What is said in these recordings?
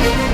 Музика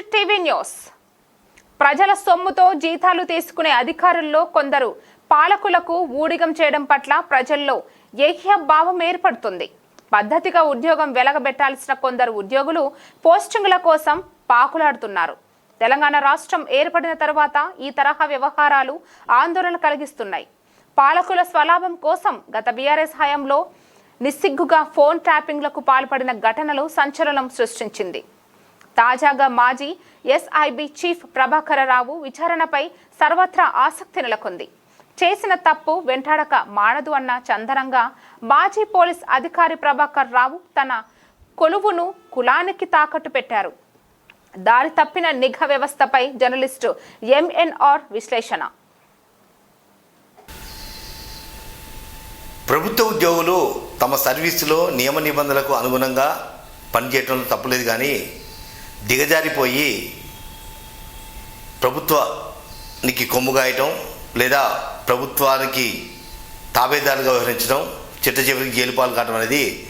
journalist TV news. ప్రజల సొమ్ముతో జీతాలు తీసుకునే అధికారుల్లో కొందరు పాలకులకు ఊడిగం చేయడం పట్ల ప్రజల్లో ఏహ్య భావం ఏర్పడుతుంది. పద్ధతిగా ఉద్యోగం వెలగబెట్టాల్సిన కొందరు ఉద్యోగులు పోస్టింగుల కోసం పాకులాడుతున్నారు. తెలంగాణ రాష్ట్రం ఏర్పడిన తర్వాత ఈ తరహా వ్యవహారాలు ఆందోళన కలిగిస్తున్నాయి. పాలకుల స్వలాభం కోసం గత బీఆర్ఎస్ హయాంలో నిస్సిగ్గుగా ఫోన్ ట్యాపింగ్లకు పాల్పడిన ఘటనలు సంచలనం సృష్టించింది. తాజాగా మాజీ ఎస్ఐబి చీఫ్ ప్రభాకరరావు విచారణపై సర్వత్రా ఆసక్తి నెలకొంది. చేసిన తప్పు వెంటాడక మానదు అన్న చందనంగా మాజీ పోలీస్ అధికారి ప్రభాకర్ రావు తన కొలువును కులానికి తాకట్టు పెట్టారు. దారి తప్పిన నిఘా వ్యవస్థపై జర్నలిస్టు ఎంఎన్ఆర్ విశ్లేషణ. ప్రభుత్వ ఉద్యోగులు తమ సర్వీసులో నియమ నిబంధనలకు అనుగుణంగా పనిచేయటంలో తప్పలేదు కానీ దిగజారిపోయి ప్రభుత్వానికి కొమ్ముగాయటం లేదా ప్రభుత్వానికి తాబేదారుగా వ్యవహరించడం చిట్ట చివరికి జైలు పాలు కావడం అనేది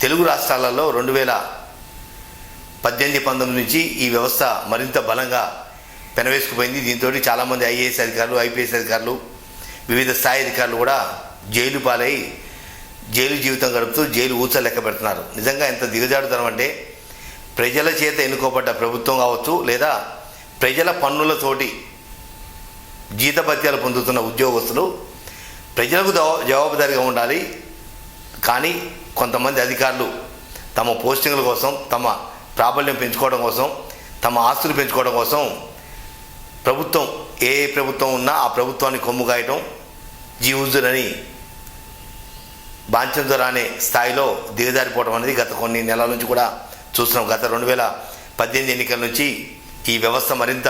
తెలుగు రాష్ట్రాలలో రెండు వేల పద్దెనిమిది పంతొమ్మిది నుంచి ఈ వ్యవస్థ మరింత బలంగా పెనవేసుకుపోయింది. దీంతో చాలామంది ఐఏఎస్ అధికారులు ఐపీఎస్ అధికారులు వివిధ స్థాయి అధికారులు కూడా జైలు పాలై జైలు జీవితం గడుపుతూ జైలు ఊచ లెక్క పెడుతున్నారు. నిజంగా ఎంత దిగజాడుతనం అంటే ప్రజల చేత ఎన్నుకోబడ్డ ప్రభుత్వం కావచ్చు లేదా ప్రజల పన్నులతోటి జీతభత్యాలు పొందుతున్న ఉద్యోగస్తులు ప్రజలకు జవా- జవాబుదారీగా ఉండాలి. కానీ కొంతమంది అధికారులు తమ పోస్టింగ్ల కోసం తమ ప్రాబల్యం పెంచుకోవడం కోసం తమ ఆస్తులు పెంచుకోవడం కోసం ప్రభుత్వం ఏ ప్రభుత్వం ఉన్నా ఆ ప్రభుత్వాన్ని కొమ్ము కాయటం జీవుజురని బాంచందర రానే స్థాయిలో దిగజారిపోవడం అనేది గత కొన్ని నెలల నుంచి కూడా చూస్తున్నాం. గత రెండు వేల పద్దెనిమిది ఎన్నికల నుంచి ఈ వ్యవస్థ మరింత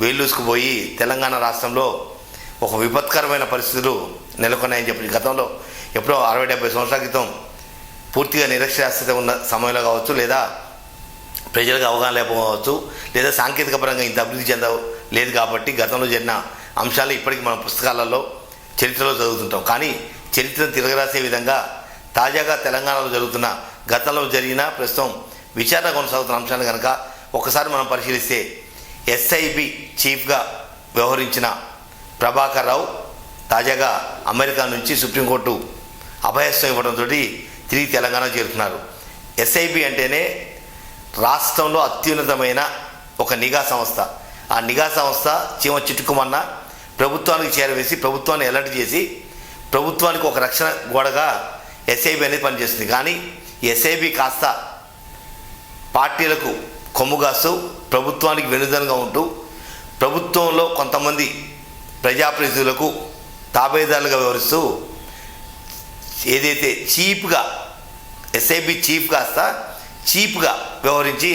వేళ్ళూసుకుపోయి తెలంగాణ రాష్ట్రంలో ఒక విపత్కరమైన పరిస్థితులు నెలకొన్నాయని చెప్పి గతంలో ఎప్పుడో అరవై డెబ్బై సంవత్సరాల క్రితం పూర్తిగా నిరక్షరాస్యత ఉన్న సమయంలో కావచ్చు లేదా ప్రజలకు అవగాహన లేకపోవచ్చు లేదా సాంకేతిక పరంగా ఇంత అభివృద్ధి చెంద లేదు కాబట్టి గతంలో జరిగిన అంశాలు ఇప్పటికీ మన పుస్తకాలలో చరిత్రలో చదువుతుంటాం కానీ చరిత్రను తిరగరాసే విధంగా తాజాగా తెలంగాణలో జరుగుతున్న గతంలో జరిగిన ప్రస్తుతం విచారణ కొనసాగుతున్న అంశాలు కనుక ఒకసారి మనం పరిశీలిస్తే ఎస్ఐబి చీఫ్గా వ్యవహరించిన ప్రభాకర్ రావు తాజాగా అమెరికా నుంచి సుప్రీంకోర్టు అభయస్థం ఇవ్వడంతో తిరిగి తెలంగాణ చేరుతున్నారు. ఎస్ఐబి అంటేనే రాష్ట్రంలో అత్యున్నతమైన ఒక నిఘా సంస్థ. ఆ నిఘా సంస్థ చీమ చిట్టుకుమన్న ప్రభుత్వానికి చేరవేసి ప్రభుత్వాన్ని అలర్ట్ చేసి ప్రభుత్వానికి ఒక రక్షణ గోడగా ఎస్ఐబి అనేది పనిచేస్తుంది. కానీ ఎస్ఐబి కాస్త పార్టీలకు కొమ్ముగాస్తూ ప్రభుత్వానికి వెనుదనగా ఉంటూ ప్రభుత్వంలో కొంతమంది ప్రజాప్రతినిధులకు తాబేదారులుగా వ్యవహరిస్తూ ఏదైతే చీప్గా ఎస్ఐబి చీఫ్ కాస్త చీప్గా వ్యవహరించి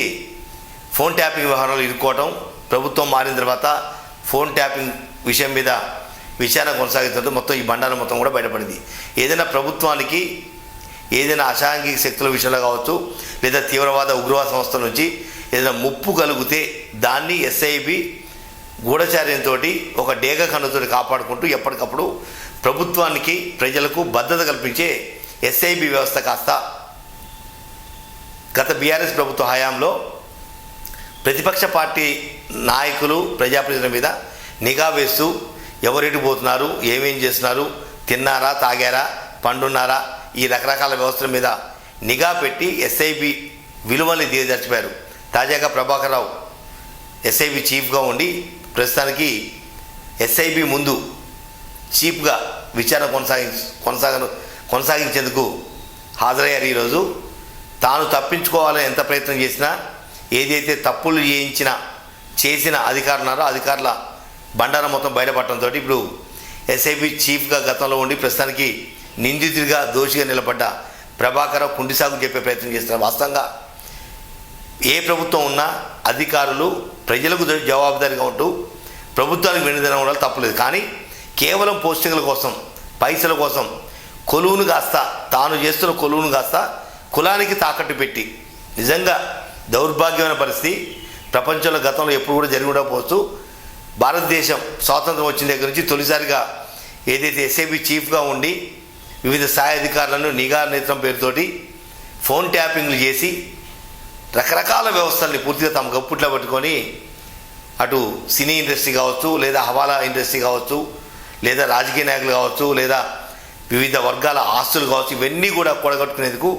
ఫోన్ ట్యాపింగ్ వ్యవహారాలు ఇరుక్కోవటం ప్రభుత్వం మారిన తర్వాత ఫోన్ ట్యాపింగ్ విషయం మీద విచారణ కొనసాగుతుంటే మొత్తం ఈ బండారం మొత్తం కూడా బయటపడింది. ఏదైనా ప్రభుత్వానికి ఏదైనా అసాంఘిక శక్తుల విషయంలో కావచ్చు లేదా తీవ్రవాద ఉగ్రవాద సంస్థల నుంచి ఏదైనా ముప్పు కలిగితే దాన్ని ఎస్ఐబి గూఢచార్యంతో ఒక డేగ కన్నుతో కాపాడుకుంటూ ఎప్పటికప్పుడు ప్రభుత్వానికి ప్రజలకు భద్రత కల్పించే ఎస్ఐబి వ్యవస్థ కాస్త గత బీఆర్ఎస్ ప్రభుత్వ హయాంలో ప్రతిపక్ష పార్టీ నాయకులు ప్రజాప్రతినిధుల మీద నిఘా వేస్తూ ఎవరెటు పోతున్నారు ఏమేం చేస్తున్నారు తిన్నారా తాగారా పండున్నారా ఈ రకరకాల వ్యవస్థల మీద నిఘా పెట్టి ఎస్ఐబి విలువల్ని దిగజర్చిపోయారు. తాజాగా ప్రభాకర్ రావు ఎస్ఐబి చీఫ్గా ఉండి ప్రస్తుతానికి ఎస్ఐబి ముందు చీఫ్గా విచారణ కొనసాగి కొనసాగను కొనసాగించేందుకు హాజరయ్యారు ఈరోజు. తాను తప్పించుకోవాలని ఎంత ప్రయత్నం చేసినా ఏదైతే తప్పులు చేయించిన చేసిన అధికారులున్నారో అధికారుల బండారం మొత్తం బయటపడటంతో ఇప్పుడు ఎస్ఐబి చీఫ్గా గతంలో ఉండి ప్రస్తుతానికి నిందితుడిగా దోషిగా నిలబడ్డ ప్రభాకర్ కుండి సాగు చెప్పే ప్రయత్నం చేస్తున్నారు. వాస్తవంగా ఏ ప్రభుత్వం ఉన్నా అధికారులు ప్రజలకు జ- జవాబుదారీగా ఉంటూ ప్రభుత్వానికి వెనుదనం ఉండాలి తప్పలేదు. కానీ కేవలం పోస్టింగ్ల కోసం పైసల కోసం కొలువును కాస్త తాను చేస్తున్న కొలువును కాస్త కులానికి తాకట్టు పెట్టి నిజంగా దౌర్భాగ్యమైన పరిస్థితి ప్రపంచంలో గతంలో ఎప్పుడు కూడా జరిగి ఉండకపోవచ్చు. భారతదేశం స్వాతంత్రం వచ్చిన దగ్గర నుంచి తొలిసారిగా ఏదైతే ఎస్ఏబి చీఫ్గా ఉండి వివిధ స్థాయి అధికారులను నిఘా నేత్రం పేరుతోటి ఫోన్ ట్యాపింగ్లు చేసి రకరకాల వ్యవస్థల్ని పూర్తిగా తమ గప్పుట్లో పట్టుకొని అటు సినీ ఇండస్ట్రీ కావచ్చు లేదా హవాలా ఇండస్ట్రీ కావచ్చు లేదా రాజకీయ నాయకులు కావచ్చు లేదా వివిధ వర్గాల ఆస్తులు కావచ్చు ఇవన్నీ కూడా కూడగట్టుకునేందుకు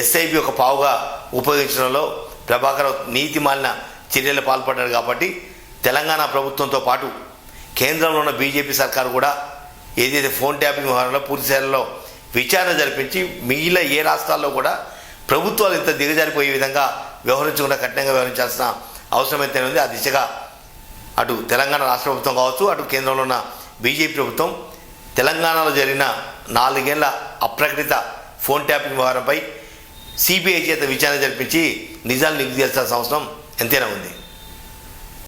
ఎస్ఐబి ఒక పావుగా ఉపయోగించడంలో ప్రభాకర్ నీతి మాలిన చర్యలు పాల్పడ్డాడు కాబట్టి తెలంగాణ ప్రభుత్వంతో పాటు కేంద్రంలో ఉన్న బీజేపీ సర్కారు కూడా ఏదైతే ఫోన్ ట్యాపింగ్ వ్యవహారంలో పూర్తి స్థాయిలో విచారణ జరిపించి మిగిలిన ఏ రాష్ట్రాల్లో కూడా ప్రభుత్వాలు ఇంత దిగజారిపోయే విధంగా వ్యవహరించకుండా కఠినంగా వ్యవహరించాల్సిన అవసరం అయితే ఉంది. ఆ దిశగా అటు తెలంగాణ రాష్ట్ర ప్రభుత్వం కావచ్చు అటు కేంద్రంలో ఉన్న బీజేపీ ప్రభుత్వం తెలంగాణలో జరిగిన నాలుగేళ్ళ అప్రకటిత ఫోన్ ట్యాపింగ్ వ్యవహారంపై సిబిఐ చేత విచారణ జరిపించి నిజాలు నిగ్గు చేయాల్సిన అవసరం ఎంతైనా ఉంది.